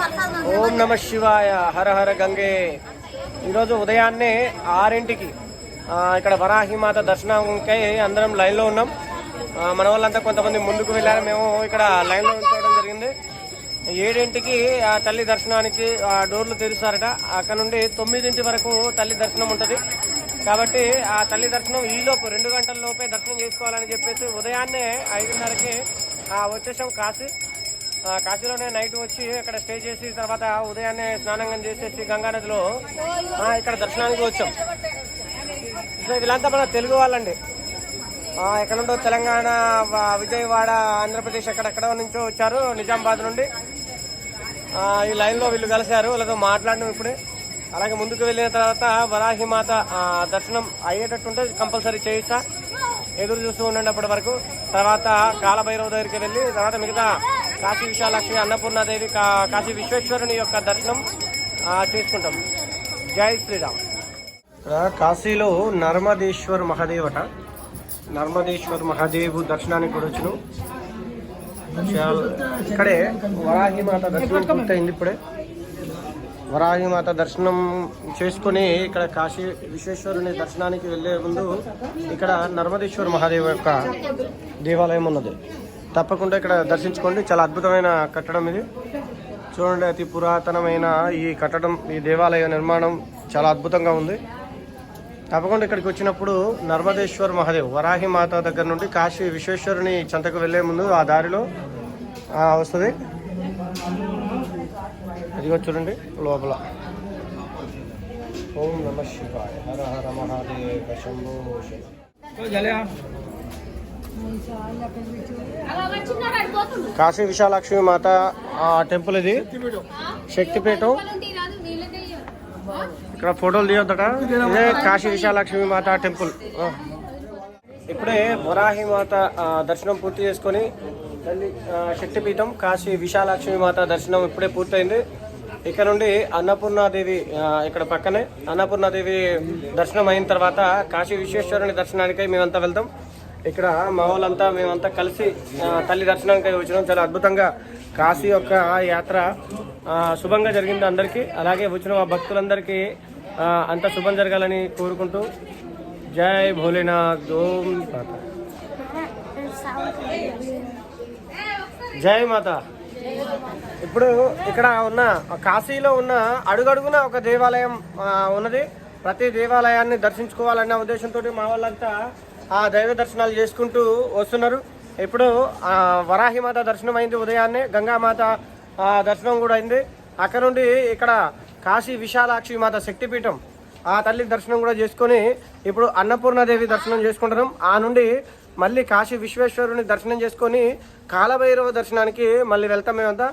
ఓం నమ శివాయ హర హర గంగే. ఈరోజు ఉదయాన్నే ఆరింటికి ఇక్కడ వరాహిమాత దర్శనంకై అందరం లైన్లో ఉన్నాం. మన వాళ్ళంతా కొంతమంది ముందుకు వెళ్ళారు. మేము ఇక్కడ లైన్లో ఉంచడం జరిగింది. ఏడింటికి ఆ తల్లి దర్శనానికి ఆ డోర్లు తెరుస్తారట. అక్కడ నుండి తొమ్మిదింటి వరకు తల్లి దర్శనం ఉంటుంది. కాబట్టి ఆ తల్లి దర్శనం ఈ లోపు రెండు గంటల లోపే దర్శనం చేసుకోవాలని చెప్పేసి ఉదయాన్నే ఐదున్నరకి వచ్చేసాం కాశీ. కాశీలోనే నైట్ వచ్చి అక్కడ స్టే చేసి తర్వాత ఉదయాన్నే స్నానం చేసేసి గంగానదిలో ఇక్కడ దర్శనానికి వచ్చాం. సో వీళ్ళంతా మన తెలుగు వాళ్ళండి. ఎక్కడ నుండో తెలంగాణ విజయవాడ ఆంధ్రప్రదేశ్ ఎక్కడెక్కడ నుంచో వచ్చారు నిజామాబాద్ నుండి. ఈ లైన్లో వీళ్ళు కలిశారు వాళ్ళతో మాట్లాడడం ఇప్పుడే. అలాగే ముందుకు వెళ్ళిన తర్వాత వరాహిమాత దర్శనం అయ్యేటట్టుంటే కంపల్సరీ చేయిస్తా. ఎదురు చూస్తూ ఉండండి అప్పటి వరకు. తర్వాత కాలభైరవ దగ్గరికి వెళ్ళి తర్వాత మిగతా కాశీ విశాలక్ష్మి అన్నపూర్ణాదేవి కాశీ విశ్వేశ్వరుని యొక్క దర్శనం చేసుకుంటాం. జై శ్రీరామ్. ఇక్కడ కాశీలో నర్మదేశ్వర్ మహాదేవట నర్మదేశ్వర్ మహాదేవు దర్శనానికి కూడా వచ్చినాం. ఇక్కడే వరాహిమాత దర్శనం పూర్తయింది ఇప్పుడే. వరాహిమాత దర్శనం చేసుకుని ఇక్కడ కాశీ విశ్వేశ్వరుని దర్శనానికి వెళ్ళే ముందు ఇక్కడ నర్మదేశ్వర్ మహాదేవ్ యొక్క దేవాలయం ఉన్నది. తప్పకుండా ఇక్కడ దర్శించుకోండి. చాలా అద్భుతమైన కట్టడం ఇది. చూడండి అతి పురాతనమైన ఈ కట్టడం ఈ దేవాలయ నిర్మాణం చాలా అద్భుతంగా ఉంది. తప్పకుండా ఇక్కడికి వచ్చినప్పుడు నర్మదేశ్వర్ మహాదేవ్ వరాహి మాత దగ్గర నుండి కాశీ విశ్వేశ్వరుని చెంతకు వెళ్ళే ముందు ఆ దారిలో వస్తుంది. అదిగో చూడండి లోపల. ఓం నమ శివాయ. హర హర మహాదేవ శంభో కాశీ విశాలక్ష్మి మాత టెంపుల్ ఇది. శక్తిపీఠం. ఇక్కడ ఫోటోలు తీయొద్దట. ఇదే కాశీ విశాలక్ష్మి మాత టెంపుల్. ఇప్పుడే వరాహి మాత దర్శనం పూర్తి చేసుకొని శక్తిపీఠం కాశీ విశాలక్ష్మి మాత దర్శనం ఇప్పుడే పూర్తయింది. ఇక్కడ నుండి అన్నపూర్ణాదేవి ఇక్కడ పక్కనే అన్నపూర్ణాదేవి దర్శనం అయిన తర్వాత కాశీ విశ్వేశ్వరుని దర్శనానికై మేమంతా వెళ్తాం. ఇక్కడ మా వాళ్ళంతా మేమంతా కలిసి తల్లి దర్శనానికి వచ్చినాం. చాలా అద్భుతంగా కాశీ యొక్క యాత్ర శుభంగా జరిగింది అందరికీ. అలాగే వచ్చిన మా భక్తులందరికీ అంత శుభం జరగాలని కోరుకుంటూ జై భోలేనాథ్. ఓం మాత. జై మాత. ఇప్పుడు ఇక్కడ ఉన్న కాశీలో ఉన్న అడుగడుగున ఒక దేవాలయం ఉన్నది. ప్రతి దేవాలయాన్ని దర్శించుకోవాలన్న ఉద్దేశంతో మా వాళ్ళంతా ఆ దైవ దర్శనాలు చేసుకుంటూ వస్తున్నారు. ఇప్పుడు వరాహిమాత దర్శనం అయింది ఉదయాన్నే. గంగామాత దర్శనం కూడా అయింది. అక్కడ నుండి ఇక్కడ కాశీ విశాలాక్షి మాత శక్తిపీఠం ఆ తల్లి దర్శనం కూడా చేసుకొని ఇప్పుడు అన్నపూర్ణాదేవి దర్శనం చేసుకుంటున్నాం. ఆ నుండి మళ్ళీ కాశీ విశ్వేశ్వరుని దర్శనం చేసుకొని కాలభైరవ దర్శనానికి మళ్ళీ వెళ్తాం మేమంతా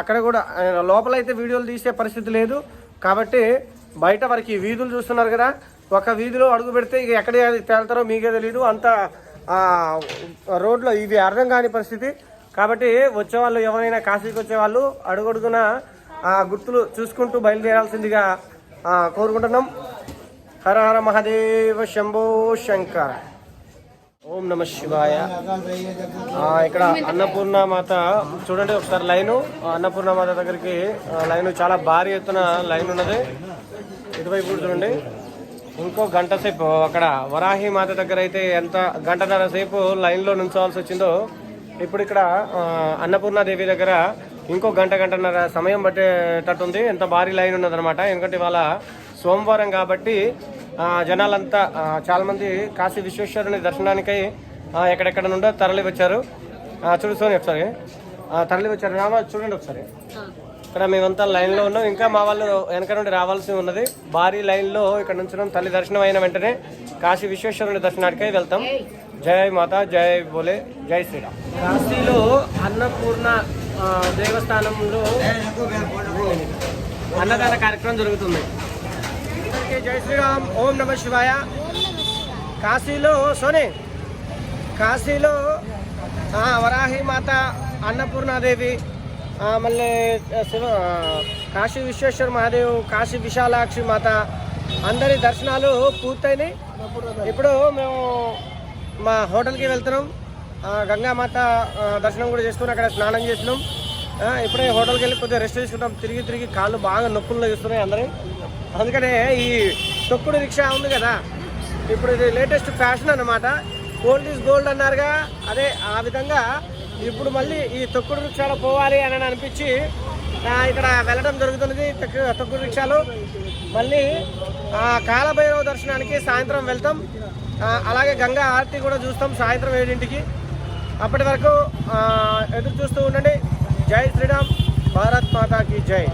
అక్కడ కూడా లోపలైతే లోపల అయితే వీడియోలు తీసే పరిస్థితి లేదు. కాబట్టి బయట వరకు వీధులు చూస్తున్నారు కదా. ఒక వీధిలో అడుగు పెడితే ఇక ఎక్కడ తేలుతారో మీకే తెలియదు అంత రోడ్లో ఇవి అర్థం కాని పరిస్థితి. కాబట్టి వచ్చే వాళ్ళు ఎవరైనా కాశీకి వచ్చేవాళ్ళు అడుగడుగున ఆ గుర్తులు చూసుకుంటూ బయలుదేరాల్సిందిగా కోరుకుంటున్నాం. హర హర మహాదేవ శంభో శంకర. ఓం నమ శివాయ. ఇక్కడ అన్నపూర్ణ మాత చూడండి ఒకసారి లైను. అన్నపూర్ణ మాత దగ్గరికి లైను లైన్ చాలా భారీ ఎత్తున లైన్ ఉన్నది. ఇటువైపు చూడండి. ఇంకో గంట సేపు అక్కడ వరాహి మాత దగ్గర అయితే ఎంత గంటన్నర సేపు లైన్లో నుంచోవాల్సి వచ్చిందో ఇప్పుడు ఇక్కడ అన్నపూర్ణాదేవి దగ్గర ఇంకో గంట గంటన్నర సమయం పట్టేటట్టుంది. ఎంత భారీ లైన్ ఉన్నదన్నమాట. ఎందుకంటే ఇవాళ సోమవారం కాబట్టి జనాలంతా చాలామంది కాశీ విశ్వేశ్వరుని దర్శనానికై ఎక్కడెక్కడ నుండో తరలి వచ్చారు చూడు సోని ఒకసారి. తరలి వచ్చారు రావా చూడండి ఒకసారి. ఇక్కడ మేమంతా లైన్లో ఉన్నాం. ఇంకా మా వాళ్ళు వెనక నుండి రావాల్సి ఉన్నది. భారీ లైన్లో ఇక్కడ నుంచి తల్లి దర్శనం అయిన వెంటనే కాశీ విశ్వేశ్వరుని దర్శనానికై వెళ్తాం. జై మాత జై బోలే జై శ్రీరామ్. కాశీలో అన్నపూర్ణ దేవస్థానంలో అన్నదాన కార్యక్రమం జరుగుతుంది. జై శ్రీరామ్. ఓం నమ శివాయ. కాశీలో సోనే కాశీలో వరాహి మాత అన్నపూర్ణాదేవి మళ్ళీ శివ కాశీ విశ్వేశ్వర మహాదేవ్ కాశీ విశాలాక్షి మాత అందరి దర్శనాలు పూర్తయినాయి. ఇప్పుడు మేము మా హోటల్కి వెళ్తున్నాం. గంగామాత దర్శనం కూడా చేసుకుని అక్కడ స్నానం చేసినాం. ఇప్పుడే హోటల్కి వెళ్ళి కొద్దిగా రెస్ట్ తీసుకుంటాం. తిరిగి తిరిగి కాళ్ళు బాగా నొప్పులు ఇస్తున్నాయి అందరి. అందుకనే ఈ తొక్కుడు రిక్షా ఉంది కదా ఇప్పుడు ఇది లేటెస్ట్ ఫ్యాషన్ అనమాట గోల్డ్ ఈజ్ గోల్డ్ అన్నారుగా. అదే ఆ విధంగా ఇప్పుడు మళ్ళీ ఈ తొక్కుడు వృక్షాలు పోవాలి అని అనిపించి ఇక్కడ వెళ్ళడం జరుగుతున్నది తొక్కుడు వృక్షాలు. మళ్ళీ ఆ, కాలభైరవ దర్శనానికి సాయంత్రం వెళ్తాం. అలాగే గంగా ఆరతి కూడా చూస్తాం సాయంత్రం ఏడింటికి. అప్పటి వరకు ఎదురు చూస్తూ ఉండండి. జై శ్రీరామ్ భారత్ మాతాకి జై.